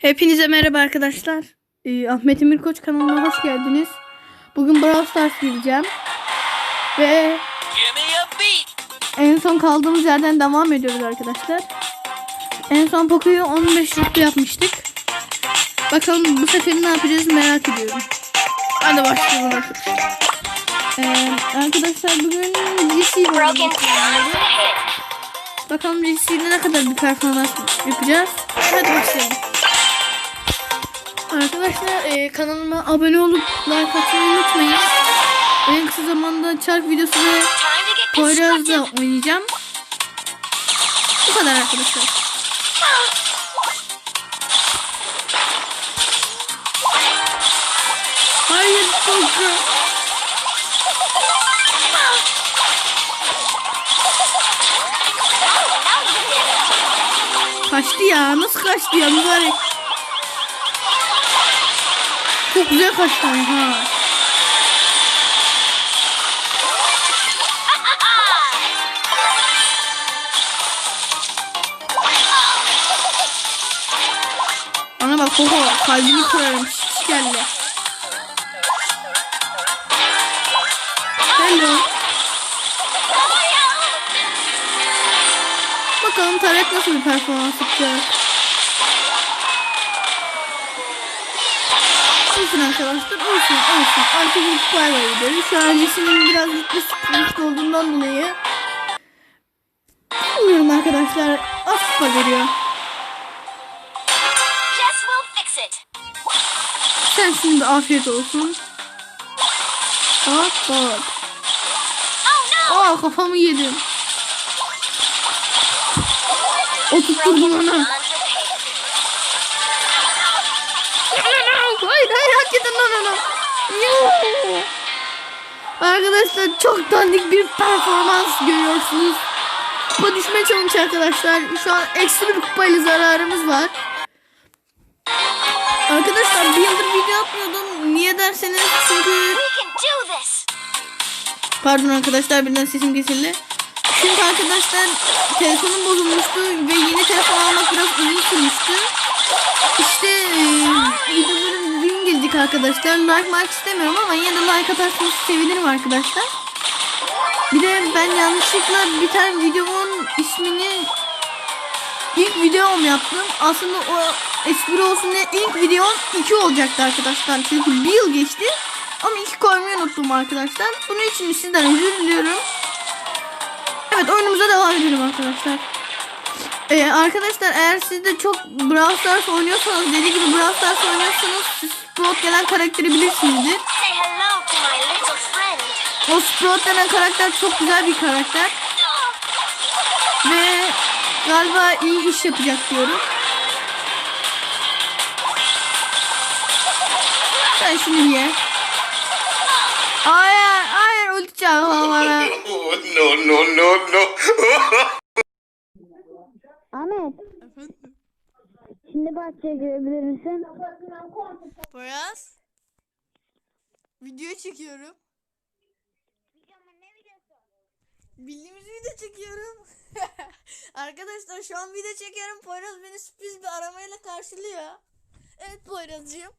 Hepinize merhaba arkadaşlar. Ee, Ahmet Emir Koç kanalına hoş geldiniz. Bugün Brawl Stars gireceğim. Ve en son kaldığımız yerden devam ediyoruz arkadaşlar. En son Poco'yu 15 rütbe yapmıştık. Bakalım bu sefer ne yapacağız merak ediyorum. Hadi başlayalım arkadaşlar. Ee, arkadaşlar bugün GC. Bakalım GC'de ne kadar bir performans yapacağız. Hadi başlayalım. Arkadaşlar e, kanalıma abone olup like atmayı unutmayın. En kısa zamanda çark videosu ve constructive. oynayacağım. Bu kadar arkadaşlar. Hayır Poyraz. Kaçtı ya. Nasıl kaçtı ya mübarek. Çok güzel kaçtı ha. Bana bak Koko kalbini kırarım şiş kelle. Hello. Bakalım Taret nasıl bir performans yapacak. Olsun arkadaşlar olsun olsun. Artık bir kupayla gidiyoruz. Şu an Jesse'nin biraz sıkıntısı olduğundan dolayı. Bilmiyorum arkadaşlar. Kupa veriyor. Sen şimdi afiyet olsun. Bak bak. Oh! Aa kafamı yedim. Oturtturdum Broken Edin lan. Yoo. Arkadaşlar çok dandik bir performans görüyorsunuz. Kupa düşme challenge arkadaşlar. Şu an ekstra bir kupayla zararımız var. Arkadaşlar bir yıldır video atmıyordum. Niye derseniz çünkü... Pardon arkadaşlar birden sesim kesildi. Çünkü arkadaşlar telefonum bozulmuştu ve yeni telefon almak biraz uzun sürmüştü. İşte e, videoların gelecek arkadaşlar. Like mark istemiyorum ama yine de like atarsanız sevinirim arkadaşlar. Bir de ben yanlışlıkla bir tane videomun ismini ilk videom yaptım. Aslında o espri olsun diye ilk videom 2 olacaktı arkadaşlar. Çünkü bir yıl geçti. Ama iki koymayı unuttum arkadaşlar. Bunun için sizden özür diliyorum. Evet oyunumuza devam edelim arkadaşlar. Ee, arkadaşlar eğer siz de çok Brawl Stars oynuyorsanız dediği gibi Brawl Stars oynuyorsanız siz Sprout gelen karakteri bilirsinizdir. O Sprout denen karakter çok güzel bir karakter. Ve galiba iyi iş yapacak diyorum. Sen şimdi ye. Hayır, hayır. Oh, no, no, no, no. Ahmet, şimdi bahçeye girebilir misin? Poyraz. Video çekiyorum. Bildiğimiz video çekiyorum. Arkadaşlar şu an video çekiyorum. Poyraz beni sürpriz bir aramayla karşılıyor. Evet Poyraz'cığım.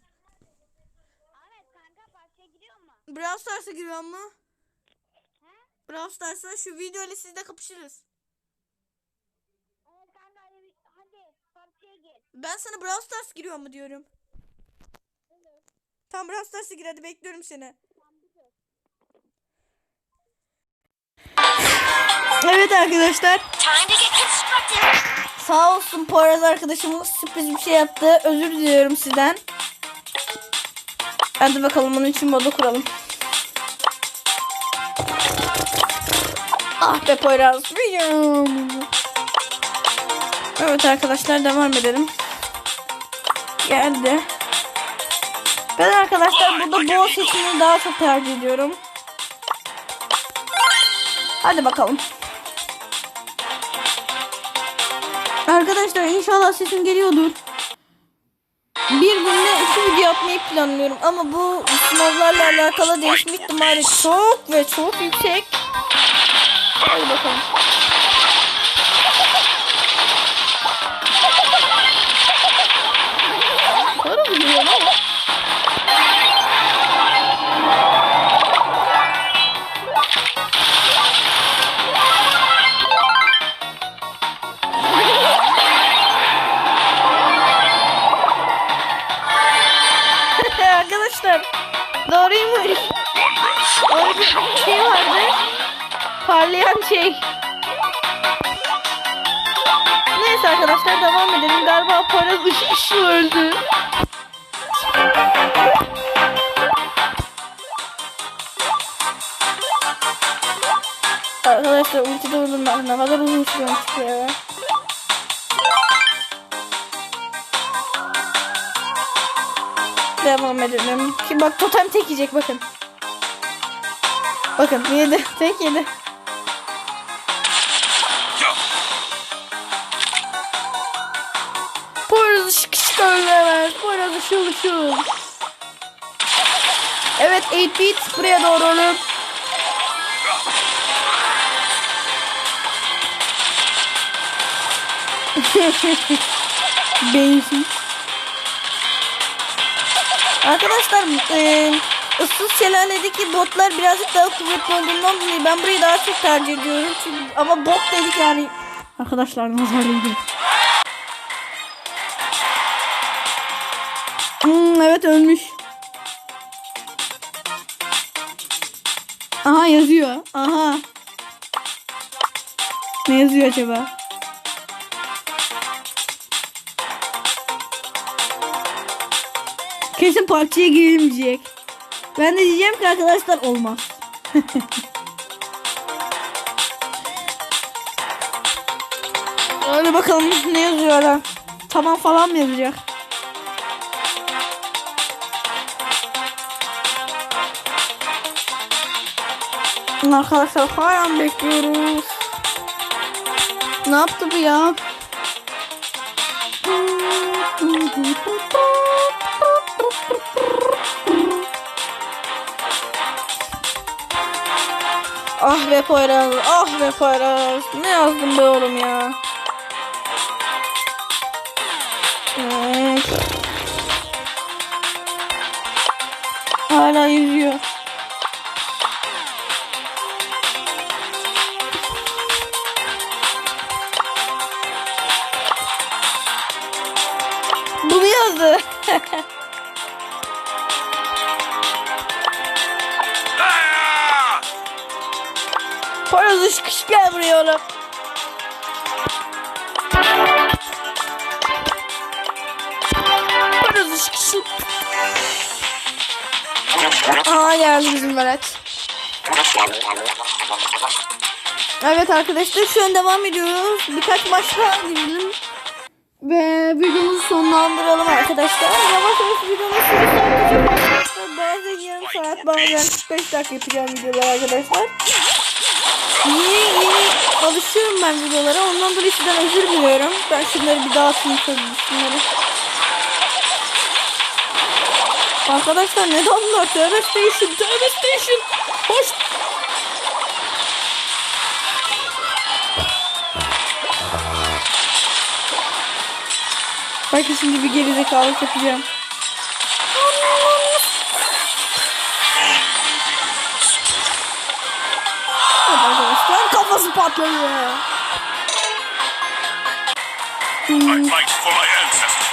Ahmet kanka bahçeye gidiyor mu? Brawl Stars'a giriyor mu? Brawl Stars'a şu video ile siz de kapışırız. Evet kanka hadi, hadi bahçeye gir. Ben sana Brawl Stars giriyor mu diyorum. Tam Brawl Stars'a gir hadi bekliyorum seni. Evet arkadaşlar. Sağ olsun Poyraz arkadaşımız sürpriz bir şey yaptı. Özür diliyorum sizden. Hadi bakalım onun için modu kuralım. Ah be Poyraz. Evet arkadaşlar devam edelim. Geldi. Ben arkadaşlar burada boğa seçimini daha çok tercih ediyorum. Hadi bakalım. Arkadaşlar inşallah sesim geliyordur. Bir günde iki video yapmayı planlıyorum ama bu sınavlarla alakalı değişme ihtimali çok ve çok yüksek. Hadi bakalım. Parlayan şey. Neyse arkadaşlar devam edelim. Galiba Poyraz ışık ışığı öldü. Arkadaşlar ulti durdum ben. Ne kadar uzun sürüyormuş ya. Devam edelim. Ki bak totem tek yiyecek bakın. Bakın yedi. Tek yedi. Işıl ışıl. Evet 8 bit buraya doğru olup. Beyinsiz. Arkadaşlar e, ıssız şelaledeki botlar birazcık daha kuvvetli olduğundan dolayı ben burayı daha çok tercih ediyorum. Çünkü, ama bot dedik yani. Arkadaşlar nazar evet ölmüş. Aha yazıyor. Aha. Ne yazıyor acaba? Kesin parçaya girelim diyecek. Ben de diyeceğim ki arkadaşlar olmaz. Öyle bakalım ne yazıyor hala. Tamam falan mı yazacak? Arkadaşlar hala bekliyoruz. Ne yaptı bu ya? Ah be Poyraz, ah be Poyraz. Ne yazdım be oğlum ya? Hala yüzüyor. 5 kişi. Aa geldi bizim Berat. Evet arkadaşlar şu an devam ediyoruz. Birkaç maçla girelim. Ve videomuzu sonlandıralım arkadaşlar. Yavaş yavaş videomuz sonlandıralım. Bazen yarım saat bazen 45 dakika yapacağım videolar arkadaşlar. Yeni yeni alışıyorum ben videolara. Ondan dolayı sizden özür diliyorum. Ben şunları bir daha atayım şunları. Arkadaşlar ne damlar? Tövbe station, tövbe station. Hoş. Belki şimdi bir gerizekalık yapacağım. Evet arkadaşlar kafası patladı. I fight for my ancestors.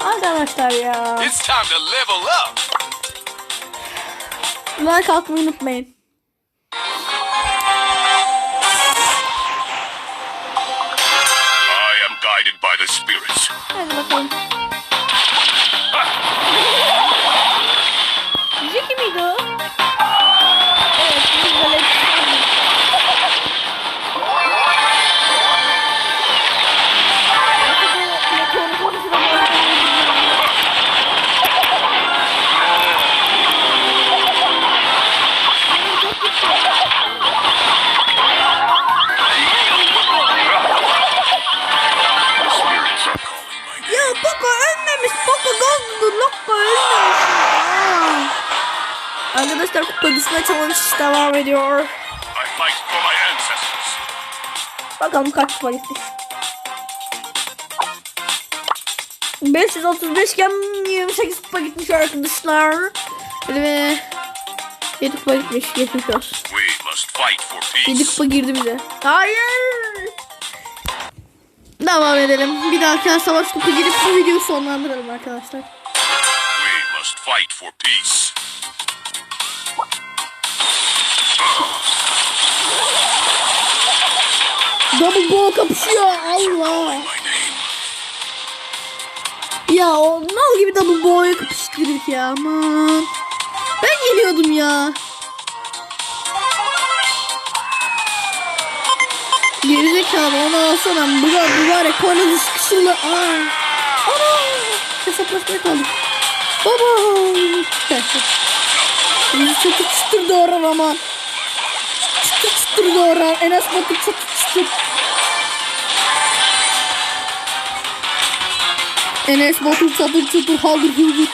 Arkadaşlar ya. It's time to level up. Like atmayı unutmayın. Spirits. Hadi bakalım. Jackie miydi o? Evet, biz böyle Düşme challenge devam ediyor. Bakalım kaç kupa gittik. 535 iken 28 kupa gitmiş arkadaşlar. Ve 7 kupa gitmiş. Geçmiş olsun. We must fight for 7 peace. kupa girdi bize. Hayır. Devam edelim. Bir dahaki savaş kupa girip bu videoyu sonlandıralım arkadaşlar. We must fight for peace. Double ball kapışıyor. Allah. Ya o mal gibi double ball'ya kapıştırdık ya aman. Ben yeniyordum ya. Gerizekalı onu alsana. Bu da mübarek oynadı sıkışırla. Ana. Hesaplaşmaya kaldık. Baba. Bizi çıtır çıtır doğrar aman. Çıtır çıtır doğrar. Enes Batur çıtır çıtır. Enes Batur çatır çatır haldır hıldır.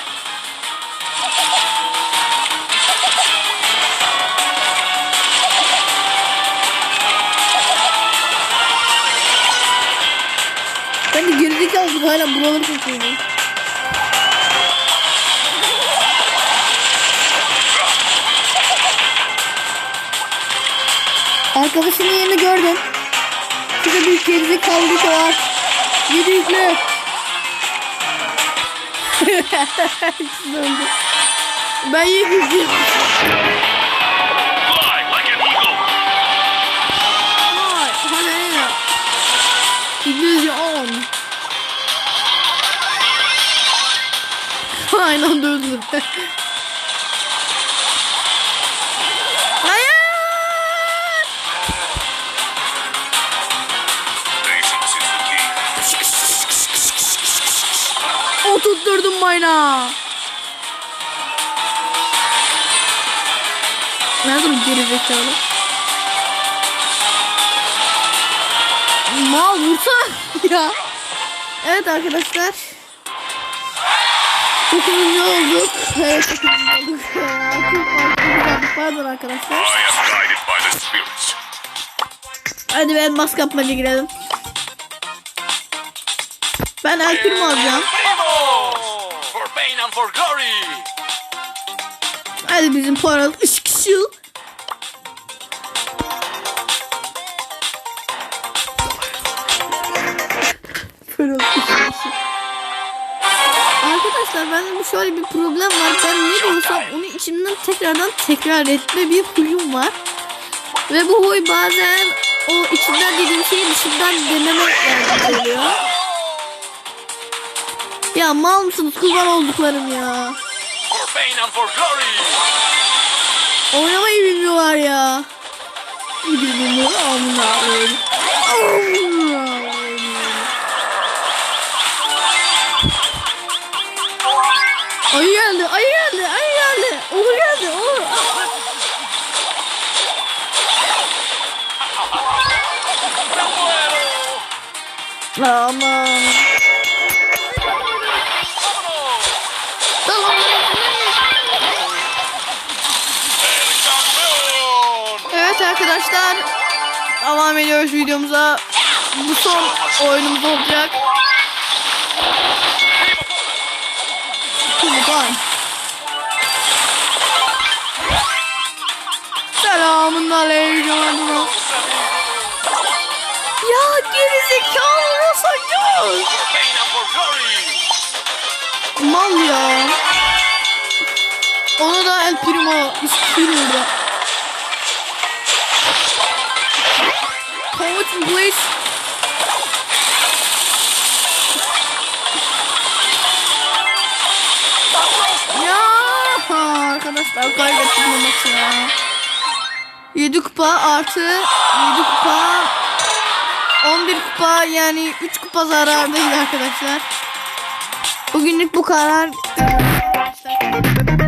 Ben de gerizekalı gibi hala buraları kaçıyorum. Arkadaşının yerini gördüm. Şurada bir gerizekalılık var. Yedi. Döndü. Ben hadi ya. İngilizce on. Aynı anda tutturdum mayna. Nerede bu gerizekalı? Mal vursana ya. Evet arkadaşlar. Dokuzuncu olduk. Evet dokuzuncu olduk. Altı Pardon arkadaşlar. Hadi ben maske yapmaca girelim. Ben Primo alacağım. For glory! Hadi bizim paralı ışık ışığı. Paralı ışık ışığı. Arkadaşlar bende şöyle bir problem var. Ben ne diyorsam onu içimden tekrardan tekrar etme bir huyum var. Ve bu huy bazen o içimden dediğim şeyi dışından deneme yani oluyor. Ya mal mısınız kurban olduklarım ya. Oynamayı bilmiyorlar ya. Bilmiyorlar amına koyayım. Ayı geldi, ayı geldi, ayı geldi. Uğur geldi, Uğur. Aman. Arkadaşlar. Devam ediyoruz videomuza. Bu son oyunumuz olacak. Kurban. Selamun aleyküm. Ya gerizekalı nasıl glory! Mal ya. Onu da El Primo istiyor. Me please. Ya arkadaşlar kaybettim maçı ya. 7 kupa artı 7 kupa 11 kupa yani 3 kupa zarardayız arkadaşlar. Bugünlük bu kadar. Arkadaşlar.